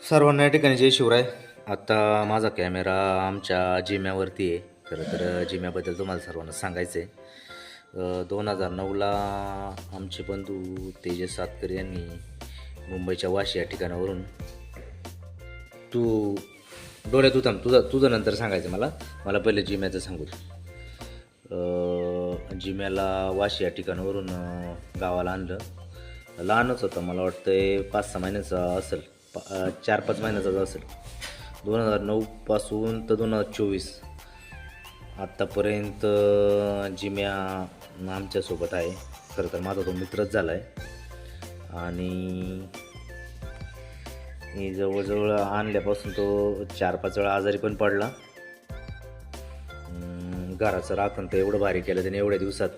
सर्वांना या ठिकाणी जय शिवराय. आता माझा कॅमेरा आमच्या जिम्यावरती आहे. खरं तर जिम्याबद्दल तुम्हाला सर्वांना सांगायचं आहे दोन हजार नऊला आमचे बंधू तेजस सातकर यांनी मुंबईच्या वाशी या ठिकाणावरून तू डोळ्यात तू थांब तुझं तुझं नंतर सांगायचं मला. मला पहिले जिम्याचं सांगू जिम्याला वाशी या ठिकाणावरून गावाला आणलं. लहानच होतं मला वाटतं पाच सहा महिन्याचा असेल. चार पाच महिन्याचा असेल. दोन हजार नऊपासून तर दोन हजार चोवीस. आत्तापर्यंत जिम्या आमच्यासोबत आहे. खरं तर माझा तो मित्रच झाला आहे आणि मी जवळजवळ आणल्यापासून तो चार पाच वेळा आजारी पण पडला. घराचं राखण तर एवढं भारी केलं त्याने एवढ्या दिवसात.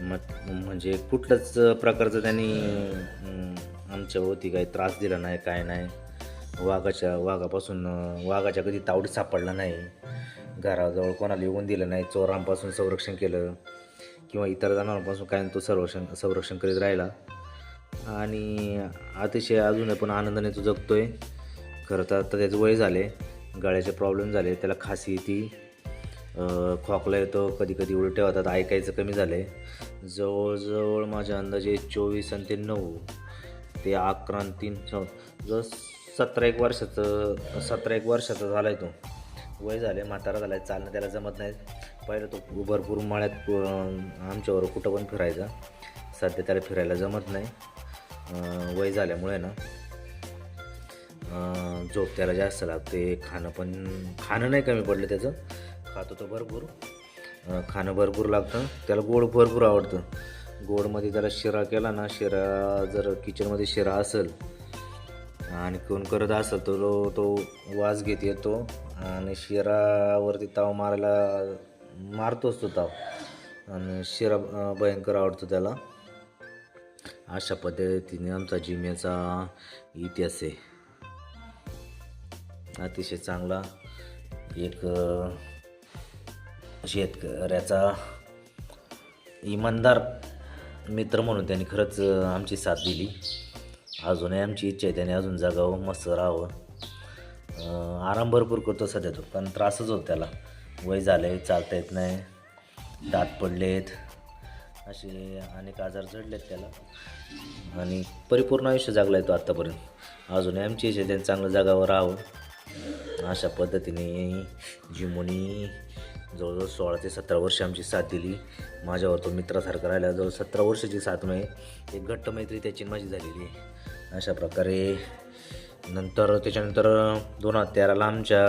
मग म्हणजे कुठलंच प्रकारचं त्यांनी आमच्या होती काही त्रास दिला नाही काय नाही. वाघाच्या वाघापासून वाघाच्या कधी तावडीत सापडला नाही. घराजवळ कोणाला येऊन दिलं नाही चोरांपासून संरक्षण केलं किंवा इतर जनावरांपासून काय तो संरक्षण संरक्षण करीत राहिला. आणि अतिशय अजून पण आनंदाने तो जगतो आहे खरं तर आता त्याचं वय झाले गळ्याचे प्रॉब्लेम झाले त्याला खासी ती खोकला येतो कधी कधी उलट्या होतात ऐकायचं कमी झालं आहे जवळजवळ माझ्या अंदाजे चोवीस आणि ते नऊ. ते अकरा तीन चौ जवळ सतरा एक वर्षाचं सतरा एक वर्षाचा झाला आहे तो. वय झाले म्हातारा झाला आहे चालणं त्याला जमत नाही पहिलं तो भरपूर मळ्यात आमच्यावर कुठं पण फिरायचा. सध्या त्याला फिरायला जमत नाही. वय झाल्यामुळे ना झोप त्याला जास्त लागते. खाणं पण खाणं नाही कमी पडलं त्याचं. खातो तो भरपूर. खाणं भरपूर लागतं. त्याला गोड भरपूर आवडतं. गोडमध्ये त्याला शिरा केला ना शिरा जर किचनमध्ये शिरा असेल आणि कोण करत असेल तर तो तो वास घेत येतो आणि शिरावरती ताव मारायला मारतोच तो ताव. आणि शिरा भयंकर आवडतो त्याला. अशा पद्धतीने आमचा जिम्याचा इतिहास आहे. अतिशय चांगला एक शेतकऱ्याचा इमानदार मित्र म्हणून त्यांनी खरंच आमची साथ दिली. अजूनही आमची इच्छा आहे त्याने अजून जगावं मस्त राहावं. आराम भरपूर करतो सध्या तो पण त्रासच होतो त्याला. वय झालं आहे चालता येत नाही दात पडलेत असे अनेक आजार चढलेत त्याला. आणि परिपूर्ण आयुष्य जागला आहे तो आत्तापर्यंत अजूनही आमची इच्छा आहे त्याने चांगलं जागावर राहावं. अशा पद्धतीने जिमोनी जवळजवळ सोळा ते सतरा वर्ष आमची साथ दिली. माझ्यावर तो मित्रासारखा राहिला. जवळ सतरा वर्षाची साथ म्हणजे एक घट्ट मैत्री त्याची माझी झालेली अशा प्रकारे नंतर त्याच्यानंतर दोन हजार तेराला आमच्या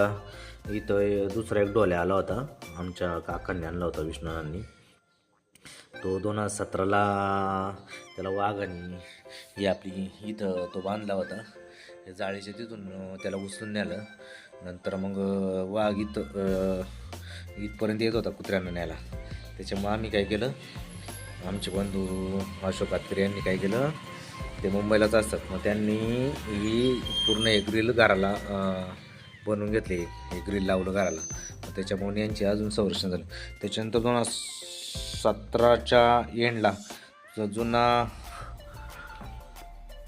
इथं दुसरा एक डोल्या आला होता. आमच्या काकांनी आणला होता विष्णूनांनी तो दोन हजार सतराला त्याला वाघाने ही आपली इथं तो बांधला होता. हे जाळीच्या तिथून त्याला उचलून नेलं नंतर मग वाघ इथं इथपर्यंत येत होता कुत्र्यांना न्यायला. त्याच्यामुळं आम्ही काय केलं आमचे बंधू अशोक आतकरे यांनी काय केलं ते मुंबईलाच असतात. मग त्यांनी ही पूर्ण एक ग्रिल घराला बनवून घेतली. एक ग्रिल लावलं घराला. मग त्याच्यामुळे यांची अजून संरक्षण झालं. त्याच्यानंतर दोन हजार सतराच्या एंडला जुना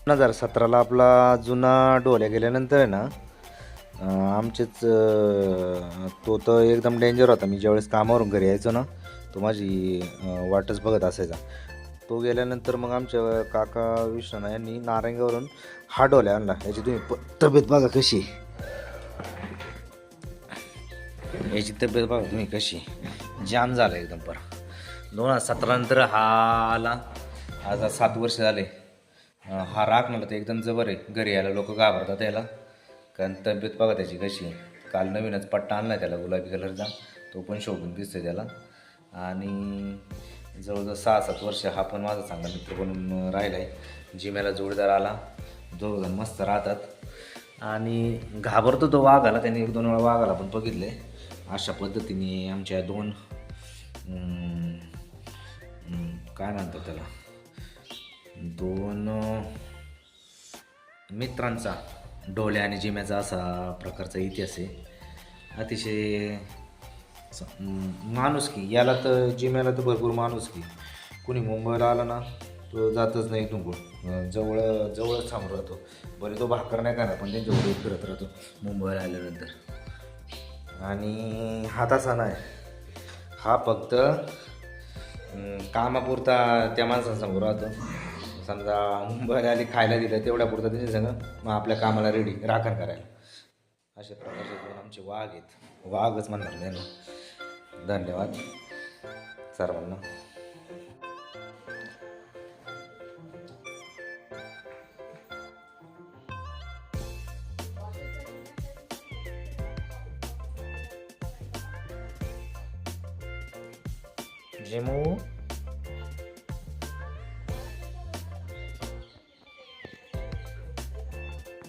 दोन हजार सतराला आपला जुना डोल्या गेल्यानंतर आहे ना आमचेच तो तर एकदम डेंजर होता. मी ज्यावेळेस कामावरून घरी यायचो ना तो माझी वाटच बघत असायचा. तो गेल्यानंतर मग आमच्या काका विष्णू यांनी नारंगावरून हा डोल्या आणला. याची तुम्ही तब्येत बघा कशी. याची तब्येत बघा तुम्ही कशी. जाम झालं एकदम पर. दोन हजार सतरा नंतर हा आला. आज सात वर्ष झाले. हा हा राखणार तर एकदम जबर आहे. घरी यायला लोक घाबरतात याला कारण तब्येत बघा त्याची कशी काल नवीनच पट्टा आणला त्याला गुलाबी कलरचा. तो पण शोभून दिसतोय त्याला. आणि जवळजवळ सहा सात वर्ष हा पण माझा चांगला मित्र बनून राहिला आहे जिम्याला जोडीदार आला. दोघजण मस्त राहतात. आणि घाबरतो तो वाघाला. त्यांनी एक दोन वेळा वाघाला पण बघितले अशा पद्धतीने आमच्या दोन काय म्हणतात त्याला. दोन मित्रांचा डोल्या आणि जिम्याचा असा प्रकारचा इतिहास आहे. अतिशय माणूस की माणुसकी याला तर जिम्याला तर भरपूर माणुसकी कुणी मुंबईला आलं ना तो जातच नाही इथून जवळ जवळच थांबून राहतो. बरे तो भाकर नाही का ना पण त्यांच्यावर फिरत राहतो मुंबईला आल्यानंतर. आणि हा तसा नाही. हा फक्त कामापुरता त्या माणसांसमोर राहतो. समजा मुंबईला आली खायला दिलं तेवढ्या पुरता त्यांनी सांग मग आपल्या कामाला रेडी राखण करायला. अशा प्रकारचे दोन आमचे वाघ आहेत. वाघच म्हणणार नाही धन्यवाद. सर्वांना. जेमू